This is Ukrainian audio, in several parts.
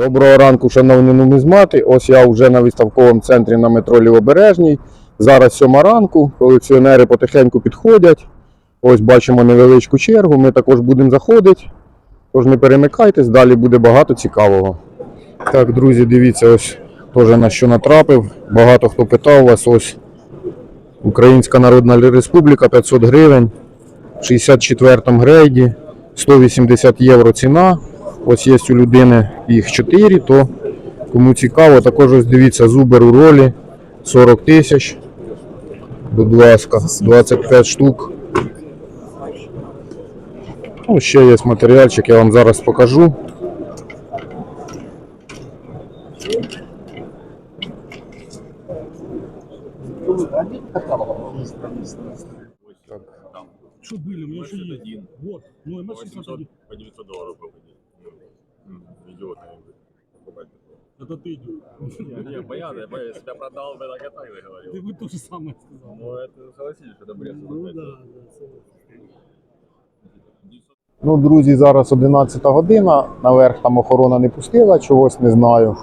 Доброго ранку, шановні нумізмати. Ось я вже на виставковому центрі на метро Лівобережній. Зараз сьома ранку, колекціонери потихеньку підходять. Ось бачимо невеличку чергу. Ми також будемо заходити. Тож не перемикайтесь, далі буде багато цікавого. Так, друзі, дивіться, ось теж на що натрапив. Багато хто питав вас. Ось Українська Народна Республіка 500 гривень. В 64 грейді, 180 євро ціна. Ось є у людини їх 4, то кому цікаво, також ось дивіться, зубер у ролі 40 тисяч. Будь ласка, 25 штук. Ну, ще є матеріальчик, я вам зараз покажу. Что были? У меня еще есть. Вот. Ну, МС 800, 601. по 900 долларов Идиот, наверное, покупать такое. Это ты идешь. Не, понятно, я бы если бы я продал бы, так я так и говорил. Ты бы то же самое сказал. Ну, это согласились, что это бред. Ну да, да. согласен. Ну, друзі, зараз 11 година. Наверх там охорона не пустила, чогось не знаю.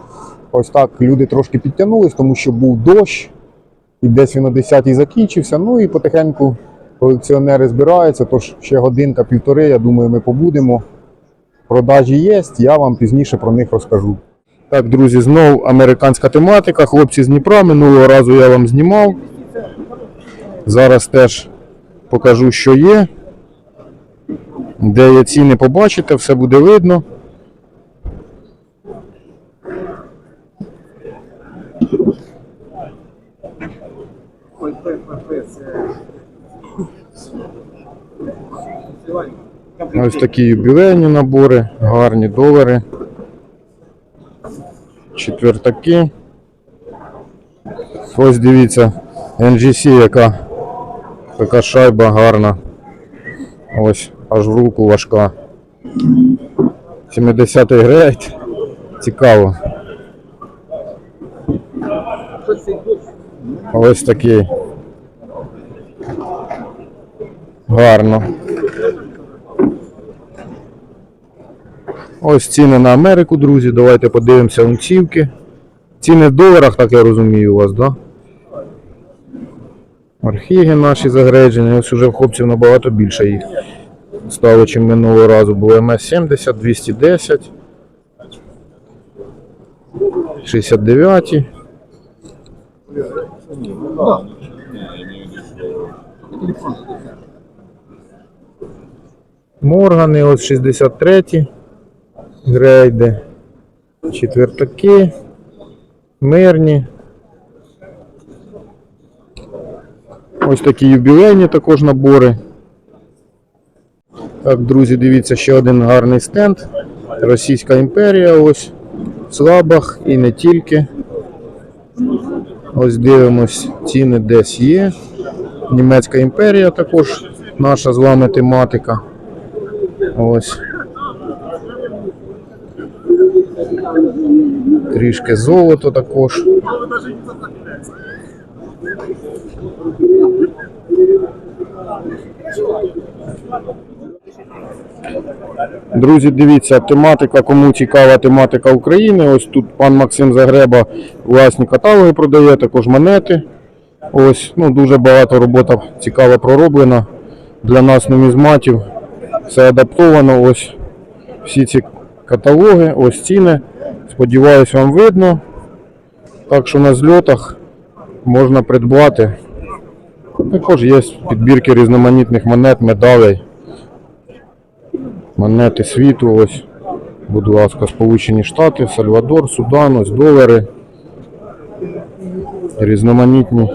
Ось так люди трошки підтягнулись, тому що був дощ, і десь він о 10 закінчився. Ну і потихеньку колекціонери збираються, тож ще годинка-півтори, я думаю, ми побудемо. Продажі є, я вам пізніше про них розкажу. Так, друзі, знову американська тематика. Хлопці з Дніпра. Минулого разу я вам знімав. Зараз теж покажу, що є. Де є ціни, побачите, все буде видно. Ось такі юбілейні набори, гарні долари. Четвертаки. Ось дивіться, NGC, яка така шайба гарна. Ось, аж в руку важка. 70-й грейд. Цікаво. Ось такий. Гарно. Ось ціни на Америку, друзі. Давайте подивимося унцівки. Ціни в доларах, так я розумію, у вас, так? Да? Архіги наші загрейджені, ось уже хлопців набагато більше їх стало, чим минулого разу. Було МС 70, 210, 69. Моргани, ось 63 грейди, четвертаки, мирні. Ось такі юбілейні також набори. Так, друзі, дивіться, ще один гарний стенд. Російська імперія, ось в Слабах і не тільки. Ось дивимось, ціни десь є. Німецька імперія також наша з вами тематика. Ось. Трішки золото також. Друзі, дивіться, тематика, кому цікава тематика України. Ось тут пан Максим Загреба власні каталоги продає, також монети. Ось, ну дуже багато робота цікава пророблена для нас, нумізматів. Все адаптовано. Ось всі ці каталоги, ось ціни. Сподіваюсь, вам видно. Так що на зльотах можна придбати. Також є підбірки різноманітних монет, медалей. Монети світу, ось, будь ласка, Сполучені Штати, Сальвадор, Судан, ось долари. Різноманітні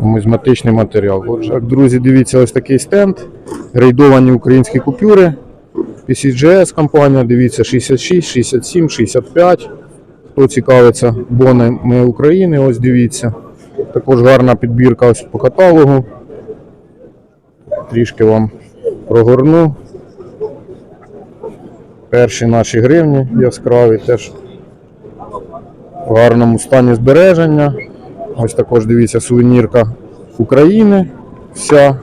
нумізматичний матеріал. Отже, друзі, дивіться, ось такий стенд. Грейдовані українські купюри. PCGS компанія, дивіться, 66, 67, 65. Хто цікавиться бонами України, ось дивіться. Також гарна підбірка ось по каталогу. Трішки вам прогорну. Перші наші гривні яскраві теж в гарному стані збереження. Ось також дивіться сувенірка України. Вся.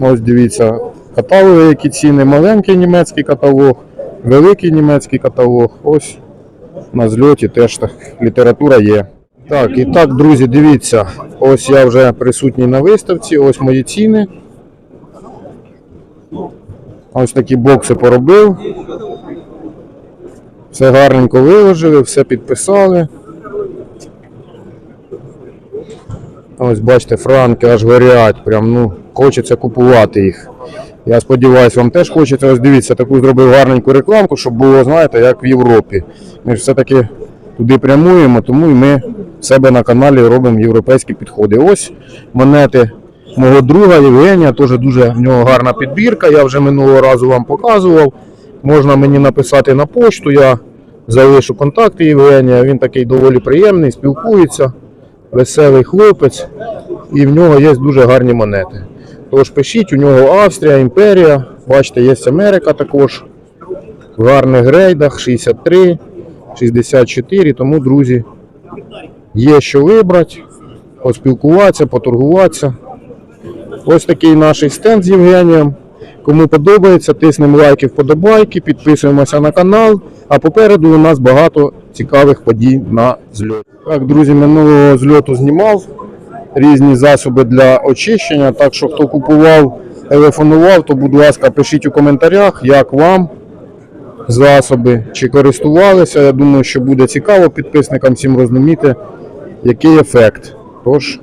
Ось дивіться каталоги, які ціни. Маленький німецький каталог, великий німецький каталог. Ось на зльоті теж так, література є. Так, і так, друзі, дивіться, ось я вже присутній на виставці, ось мої ціни. Ось такі бокси поробив. Все гарненько виложили, все підписали. Ось бачите, франки аж горять, прям ну, хочеться купувати їх. Я сподіваюся, вам теж хочеться. Ось дивіться, таку зробив гарненьку рекламку, щоб було, знаєте, як в Європі. Ми ж все-таки туди прямуємо, тому і ми в себе на каналі робимо європейські підходи. Ось монети мого друга Євгенія, теж дуже в нього гарна підбірка. Я вже минулого разу вам показував. Можна мені написати на пошту, я залишу контакти Євгенія. Він такий доволі приємний, спілкується, веселий хлопець, і в нього є дуже гарні монети. Тож пишіть, у нього Австрія, Імперія, бачите, є Америка також. В гарних грейдах 63, 64. Тому, друзі, є що вибрати, поспілкуватися, поторгуватися. Ось такий наш стенд з Євгенієм. Кому подобається, тиснемо лайки, вподобайки, підписуємося на канал. А попереду у нас багато цікавих подій на зльоті. Так, друзі, минулого зльоту знімав різні засоби для очищення. Так що хто купував, телефонував, то будь ласка, пишіть у коментарях, як вам засоби, чи користувалися. Я думаю, що буде цікаво підписникам всім розуміти, який ефект. Тож,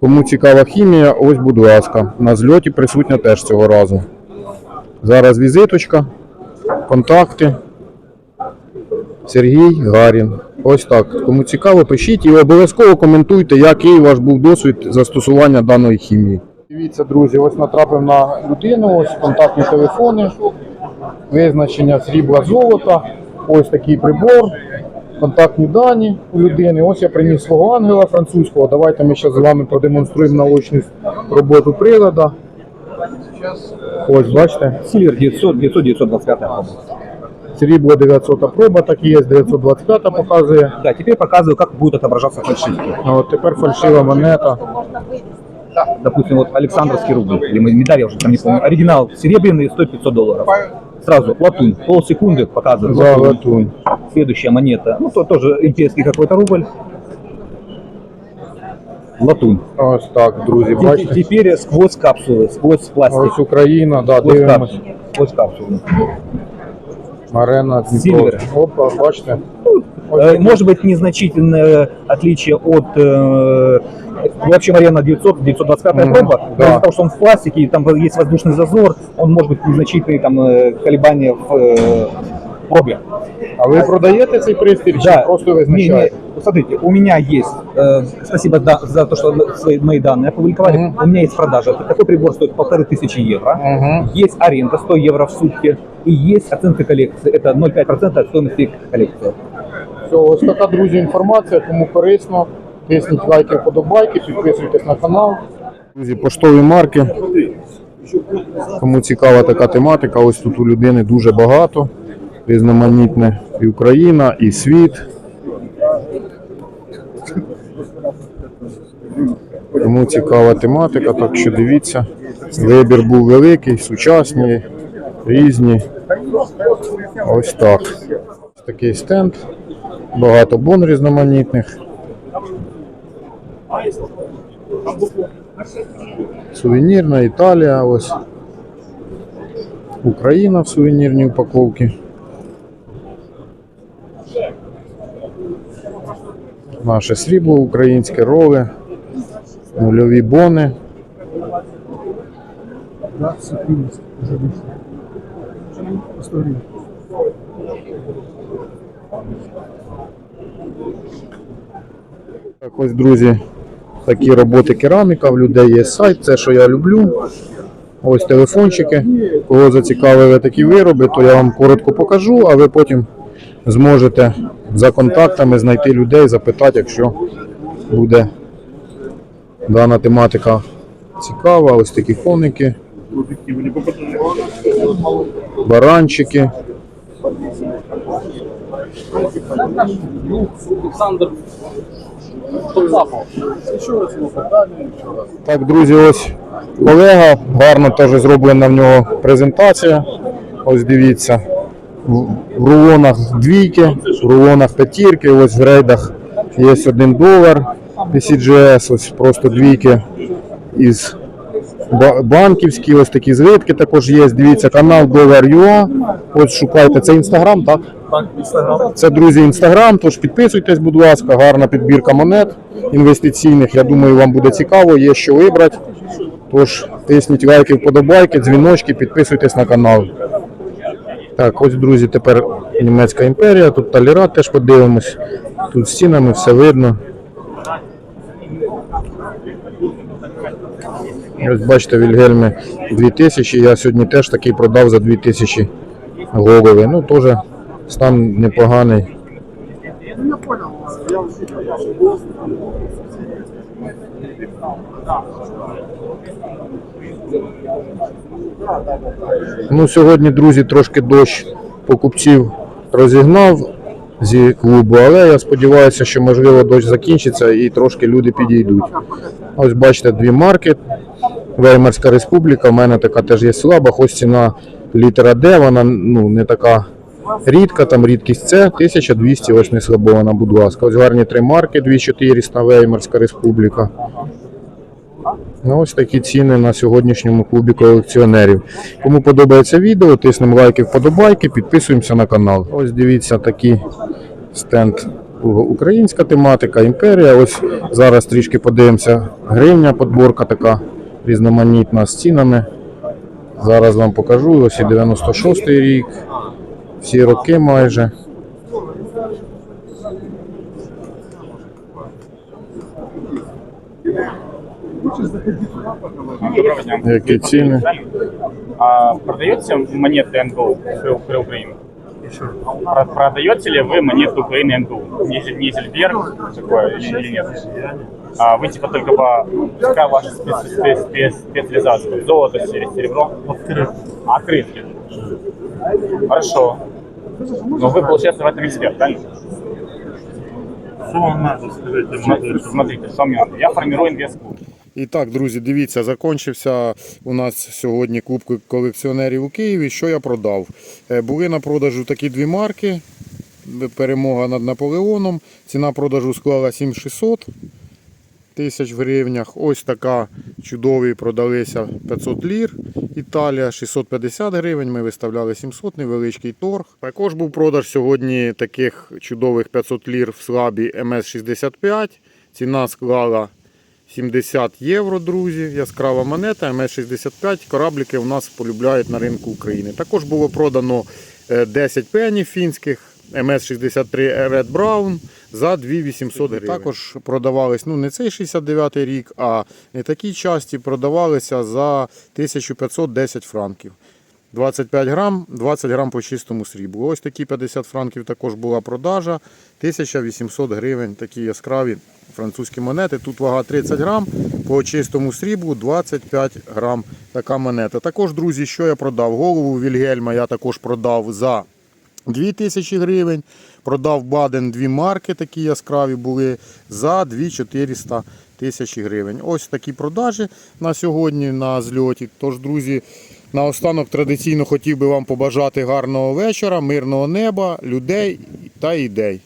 кому цікава хімія, ось, будь ласка, на зльоті присутня теж цього разу. Зараз візиточка, контакти. Сергій Гарін. Ось так. Кому цікаво, пишіть і обов'язково коментуйте, який ваш був досвід застосування даної хімії. Дивіться, друзі, ось натрапив на людину, ось контактні телефони, визначення срібла золота, ось такий прибор, контактні дані у людини. Ось я приніс свого ангела французького. Давайте ми зараз з вами продемонструємо наочну роботу прилада. Ось, бачите, Сильвер 900, 900, 925 по-моему. срібло 900 проба, так і є, 925 показує. Да, теперь показываю, как будут отображаться фальшивки. А от тепер фальшива монета. Допустим, вот Александровский рубль, или медаль, я уже там не помню. Оригинал серебряный, стоит 500 долларов. Сразу латунь, полсекунды показываю. За латунь. Следующая монета, ну то тоже имперский какой-то рубль. Латунь. Ось так, друзі, Те- бачите. Теперь сквозь капсулы, сквозь пластик. Ось Україна, да, Сквозь дивимось. капсулы. Сквозь капсулы. Арена Дніпро. Сільвер. Опа, бачите. Э, Может быть незначительное отличие от э, вообще арена 900, 925 Мгм, проба, но да. из-за того, что он в пластике, и там есть воздушный зазор, он может быть незначительные там э, колебания в э, пробе. А ви продаєте цей пристрій чи Да. просто Не, не, визначаєте? смотрите, у меня есть, э, спасибо да, за то, что свои, мои данные опубликовали, Мгм. у меня есть продажа. Такой прибор стоит полторы тысячи евро. Угу. Есть аренда 100 евро в сутки. И есть оценка коллекции. Это 0,5% от стоимости коллекции. Все, ось така, друзі, інформація, кому корисно. Тисніть лайки, вподобайки, підписуйтесь на канал. Друзі, поштові марки. Кому цікава така тематика, ось тут у людини дуже багато. Різноманітне і Україна, і світ. Кому цікава тематика, так що дивіться. Вибір був великий, сучасні, різні. Ось так. Такий стенд. Багато бон різноманітних. Сувенірна Італія, ось. Україна в сувенірній упаковці. Наше срібло українське роли, нульові бони. Так, ось, друзі, такі роботи кераміка. В людей є сайт, це що я люблю. Ось телефончики. Кого зацікавили такі вироби, то я вам коротко покажу, а ви потім зможете за контактами знайти людей, запитати, якщо буде дана тематика цікава. Ось такі коники, баранчики. Так, друзі, ось колега, гарно теж зроблена в нього презентація. Ось дивіться. В- рулонах двійки, в рулонах п'ятірки, ось в рейдах є 1 долар PCGS, ось просто двійки із банківські, ось такі звитки також є. Дивіться, канал Dollar.ua. Ось шукайте. Це інстаграм, так? Так, інстаграм. Це друзі інстаграм, тож підписуйтесь, будь ласка, гарна підбірка монет інвестиційних. Я думаю, вам буде цікаво, є що вибрати. Тож тисніть лайки, вподобайки, дзвіночки, підписуйтесь на канал. Так, ось, друзі, тепер німецька імперія, тут таліра теж подивимось. Тут стінами все видно. Ось бачите, Вільгельми 2000. Я сьогодні теж такий продав за 2000 голови. Ну, теж стан непоганий. Ну, сьогодні, друзі, трошки дощ покупців розігнав зі клубу, але я сподіваюся, що можливо дощ закінчиться і трошки люди підійдуть. Ось бачите, дві марки. Веймарська республіка. У мене така теж є слаба, хоч ціна літера Д, вона ну, не така рідка, там рідкість С, 1200, ось не слабована, будь ласка. Ось гарні три марки, 2400 Веймарська республіка. Ну, ось такі ціни на сьогоднішньому клубі колекціонерів. Кому подобається відео, тиснемо лайки, вподобайки, підписуємося на канал. Ось дивіться такий стенд українська тематика, імперія. Ось зараз трішки подивимося. Гривня, подборка така різноманітна з цінами. Зараз вам покажу. Ось і 96-й рік, всі роки майже. Доброго дня. Які ціни. А продаете монеты НГУ при, Украине? Про- Продаете ли вы монету Украины НГУ? Низель, Низельберг такое или, нет? А вы типа только по... Какая ваша специ- спец- спец- специализация? Золото, се- серебро? А, Открытки. Хорошо. Но вы, получается, в этом эксперт, правильно? Что вам надо, скажите, Смотрите, смотрите, что мне надо. Я формирую инвест-клуб. І так, друзі, дивіться, закінчився у нас сьогодні Кубок колекціонерів у Києві. Що я продав? Е, Були на продажу такі дві марки. Перемога над Наполеоном. Ціна продажу склала 7600 тисяч гривнях. Ось така чудові продалися 500 лір. Італія 650 гривень. Ми виставляли 700, невеличкий торг. Також був продаж сьогодні таких чудових 500 лір в слабі МС-65. Ціна склала 70 євро, друзі. Яскрава монета, МС-65. Корабліки у нас полюбляють на ринку України. Також було продано е, 10 пенів фінських, МС-63 Red Brown за 2800 гривень. Також продавались, ну не цей 69 рік, а не такі часті продавалися за 1510 франків. 25 грам, 20 грам по чистому сріблу. Ось такі 50 франків також була продажа. 1800 гривень, такі яскраві французькі монети. Тут вага 30 грам, по чистому сріблу 25 грам така монета. Також, друзі, що я продав? Голову Вільгельма я також продав за 2000 гривень. Продав Баден дві марки, такі яскраві були за 2400 тисячі гривень. Ось такі продажі на сьогодні на зльоті. Тож, друзі, наостанок традиційно хотів би вам побажати гарного вечора, мирного неба, людей та ідей.